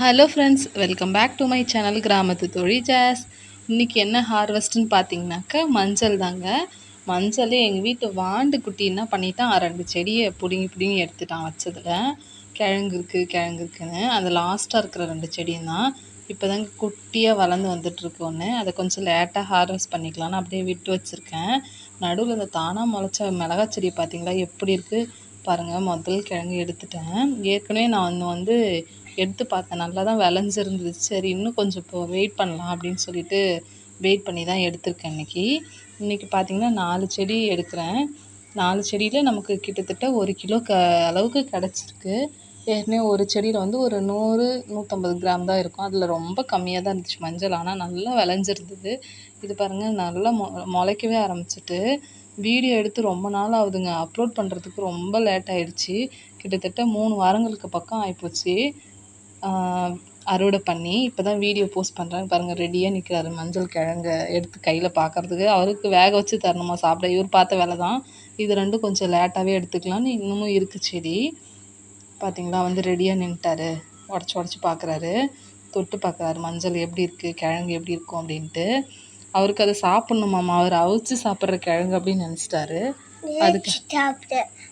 Hello friends welcome back to my channel கிராமத்து தொழில் ஜாஸ் இன்றைக்கி என்ன ஹார்வெஸ்ட்டுன்னு பார்த்தீங்கன்னாக்கா மஞ்சள் தாங்க. மஞ்சள் எங்கள் வீட்டு வாண்டு குட்டி என்ன பண்ணிட்டான்? ரெண்டு செடியை பிடுங்கி பிடுங்கி எடுத்துட்டான் வச்சதில். கிழங்கு இருக்குது கிழங்கு இருக்குன்னு. அது லாஸ்ட்டாக இருக்கிற ரெண்டு செடியும் தான். இப்போ தாங்க குட்டியாக வளர்ந்து வந்துட்டுருக்கு ஒன்று அதை கொஞ்சம் லேட்டாக ஹார்வெஸ்ட் பண்ணிக்கலாம்னு அப்படியே விட்டு வச்சுருக்கேன். நடுவில் இந்த தானாக முளைச்ச மிளகா செடி பார்த்தீங்களா எப்படி இருக்குது பாருங்கள் முதல் கிழங்கு எடுத்துட்டேன். ஏற்கனவே நான் வந்து வந்து எடுத்து பார்த்தேன். நல்லா தான் விளைஞ்சிருந்துது. சரி இன்னும் கொஞ்சம் இப்போ வெயிட் பண்ணலாம் அப்படின்னு சொல்லிட்டு வெயிட் பண்ணி தான் எடுத்திருக்கேன் இன்றைக்கி இன்றைக்கி பார்த்திங்கன்னா நாலு செடி எடுக்கிறேன். நாலு செடியில் நமக்கு கிட்டத்தட்ட ஒரு கிலோ க அளவுக்கு கிடச்சிருக்கு. ஏற்கனவே ஒரு செடியில் வந்து ஒரு நூறு நூற்றம்பது கிராம் தான் இருக்கும். அதில் ரொம்ப கம்மியாக தான் இருந்துச்சு மஞ்சள். ஆனால் நல்லா விளைஞ்சிருந்தது. இது பாருங்கள் நல்லா மொ முளைக்கவே ஆரம்பிச்சிட்டு வீடியோ எடுத்து ரொம்ப நாள் ஆகுதுங்க. அப்லோட் பண்ணுறதுக்கு ரொம்ப லேட் ஆகிடுச்சி கிட்டத்தட்ட மூணு வாரங்களுக்கு பக்கம் ஆகிப்போச்சு அறுவடை பண்ணி இப்போ தான் வீடியோ போஸ்ட் பண்ணுறேன் பாருங்கள் ரெடியாக நிற்கிறாரு மஞ்சள் கிழங்க எடுத்து கையில் பார்க்குறதுக்கு அவருக்கு வேக வச்சு தரணுமா சாப்பிட? இவர் பார்த்த வேலை தான் இது ரெண்டும் கொஞ்சம் லேட்டாகவே எடுத்துக்கலான்னு இன்னமும் இருக்குது செடி. பார்த்தீங்களா வந்து ரெடியாக நின்ட்டாரு உடச்சி உடச்சி பார்க்குறாரு தொட்டு பார்க்குறாரு மஞ்சள் எப்படி இருக்குது கிழங்கு எப்படி இருக்கும் அப்படின்ட்டு. அவருக்கு அதை சாப்பிட்ணுமாம்மா. அவர் அவிச்சு சாப்பிட்ற கிழங்கு அப்படின்னு நினச்சிட்டாரு. அதுக்கு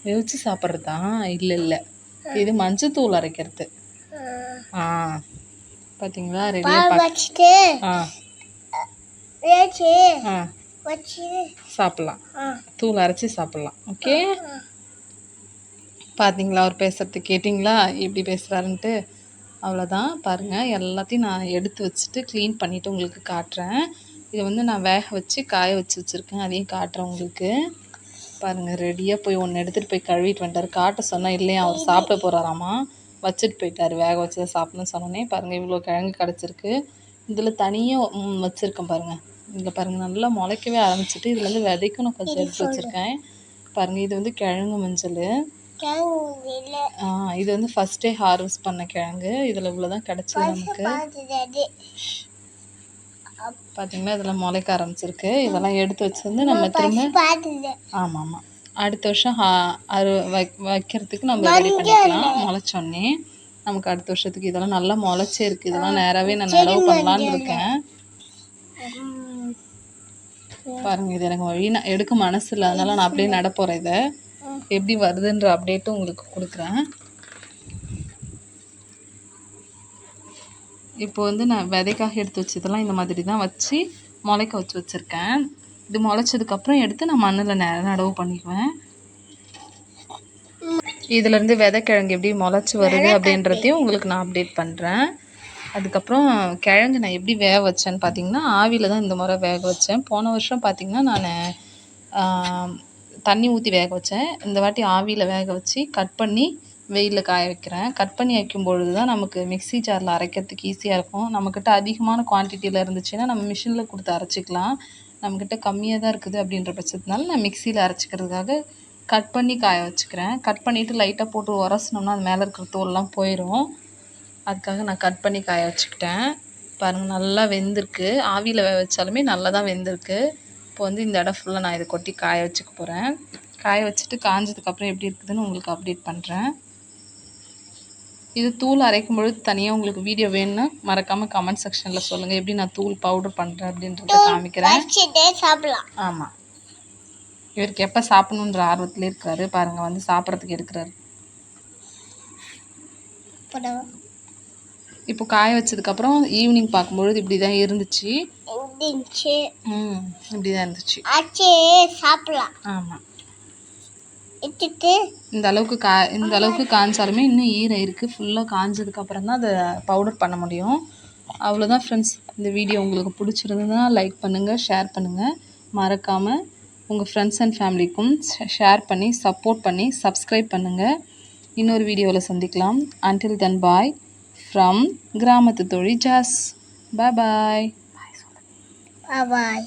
அவிச்சு சாப்பிட்றது? தான் இல்லை இல்லை. இது மஞ்சள் தூள் அரைக்கிறது. ஆ. பார்த்தீங்களா ரெடியாக ஆ ஆ. சாப்பிட்லாம். தூள் அரைச்சி சாப்பிட்லாம். ஓகே? பார்த்தீங்களா அவர் பேசுகிறது கேட்டிங்களா? எப்படி பேசுகிறாருன்ட்டு அவ்வளோதான் பாருங்கள் எல்லாத்தையும் நான் எடுத்து வச்சுட்டு க்ளீன் பண்ணிவிட்டு உங்களுக்கு காட்டுறேன். இதை வந்து நான் வேக வச்சு காய வச்சு வச்சுருக்கேன். அதையும் காட்டுறேன் உங்களுக்கு. பாருங்கள் ரெடியாக போய் ஒன்று எடுத்துகிட்டு போய் கழுவிட்டு வந்துட்டார். காட்ட சொன்னால் இல்லையா? அவர் சாப்பிட போகிறாராமா வச்சுட்டு போயிட்டார். வேக வச்சு தான் சாப்பிட்ணும்னு சொன்னோன்னே பாருங்கள் இவ்வளோ கிழங்கு கிடச்சிருக்கு. இதில் தனியாக வச்சுருக்கேன் பாருங்கள் இதில் பாருங்கள் நல்லா முளைக்கவே ஆரம்பிச்சிட்டு இதுலேருந்து விதைக்கும் நான் கொஞ்சம் எடுத்து வச்சுருக்கேன். பாருங்கள் இது வந்து கிழங்கு மஞ்சள். இது வந்து ஃபஸ்ட்டே ஹார்வெஸ்ட் பண்ண கிழங்கு. இதில் இவ்வளோ தான் கிடச்சிது நமக்கு. பார்த்தீங்கன்னா இதில் முளைக்க ஆரம்பிச்சிருக்கு. இதெல்லாம் எடுத்து வச்சிருந்து நம்ம திரும்ப ஆமாம் ஆமாம். அடுத்த வருஷம் அரு வைக்கிறதுக்கு நம்ம ரெடி பண்ணிக்கலாம். முளைச்சோன்னே நமக்கு அடுத்த வருஷத்துக்கு இதெல்லாம் நல்லா முளைச்சே இருக்குது இதெல்லாம் நேராகவே நான் நடவு பண்ணலான்னு இருக்கேன். பாருங்க இது எனக்கு வழி எடுக்க மனசு இல்லை. அதனால நான் அப்படியே நட போகிறேன் இதை. எப்படி வருதுன்ற அப்டேட்டும் உங்களுக்கு கொடுக்குறேன். இப்போ வந்து நான் விதைக்காக எடுத்து வச்சதெல்லாம் இந்த மாதிரி தான் வச்சு முளைக்க வச்சு வச்சுருக்கேன். இது முளைச்சதுக்கப்புறம் எடுத்து நான் மண்ணில் ந நடவு பண்ணிக்குவேன். இதிலேருந்து விதைக்கிழங்கு எப்படி முளைச்சி வருது அப்படின்றதையும் உங்களுக்கு நான் அப்டேட் பண்ணுறேன் அதுக்கப்புறம் கிழங்கு நான் எப்படி வேக வச்சேன்னு பார்த்தீங்கன்னா ஆவியில் தான் இந்த முறை வேக வச்சேன். போன வருஷம் பார்த்திங்கன்னா நான் தண்ணி ஊற்றி வேக வச்சேன். இந்த வாட்டி ஆவியில் வேக வச்சு கட் பண்ணி வெயிலில் காய வைக்கிறேன். கட் பண்ணி வைக்கும் பொழுது தான் நமக்கு மிக்ஸி ஜாரில் அரைக்கிறதுக்கு ஈஸியாக இருக்கும். நம்மக்கிட்ட அதிகமான குவான்டிட்டியில் இருந்துச்சுன்னா நம்ம மிஷினில் கொடுத்து அரைச்சிக்கலாம். நம்மக்கிட்ட கம்மியாக தான் இருக்குது அப்படின்ற பட்சத்தினால நான் மிக்சியில் அரைச்சிக்கிறதுக்காக கட் பண்ணி காய வச்சுக்கிறேன். கட் பண்ணிவிட்டு லைட்டாக போட்டு உரசினோம்னா அது மேலே இருக்கிற தோல்லாம் போயிடும் அதுக்காக நான் கட் பண்ணி காய வச்சுக்கிட்டேன். பாருங்கள் நல்லா வெந்திருக்கு. ஆவியில் வேக வச்சாலுமே நல்லா தான் வெந்திருக்கு. இப்போ வந்து இந்த இடம் ஃபுல்லாக நான் இதை கொட்டி காய வச்சுக்க போகிறேன் காய வச்சுட்டு காஞ்சதுக்கப்புறம் எப்படி இருக்குதுன்னு உங்களுக்கு அப்டேட் பண்ணுறேன் இது தூள் அரைக்கும் பொழுது தனியாக உங்களுக்கு வீடியோ வேணும்னா மறக்காமல் கமெண்ட் செக்ஷனில் சொல்லுங்கள் எப்படி நான் தூள் பவுடர் பண்ணுறேன் அப்படின்றத காமிக்கிறேன். சாப்பிடலாம். ஆமாம் இவருக்கு எப்போ சாப்பிடணுன்ற ஆர்வத்தில் இருக்காரு. பாருங்கள் வந்து சாப்பிட்றதுக்கு இருக்கிறாரு இப்போ காய வச்சதுக்கப்புறம் ஈவினிங் பார்க்கும்பொழுது இப்படி தான் இருந்துச்சு. ம் இப்படி தான் இருந்துச்சு சாப்பிடலாம். ஆமாம் இந்த அளவுக்கு கா இந்த அளவுக்கு காய்ஞ்சாலுமே இன்னும் ஈரம் இருக்குது ஃபுல்லாக காஞ்சதுக்கப்புறம் தான் அதை பவுடர் பண்ண முடியும். அவ்வளோதான் ஃப்ரெண்ட்ஸ் இந்த வீடியோ உங்களுக்கு பிடிச்சிருந்ததுன்னா லைக் பண்ணுங்கள் ஷேர் பண்ணுங்கள் மறக்காமல் உங்கள் ஃப்ரெண்ட்ஸ் அண்ட் ஃபேமிலிக்கும் ஷேர் பண்ணி சப்போர்ட் பண்ணி சப்ஸ்கிரைப் பண்ணுங்கள் இன்னொரு வீடியோவில் சந்திக்கலாம். அன்டில் தென் பாய் ஃப்ரம் கிராமத்து தொழில் ஜாஸ் பாய் பாய் பாய்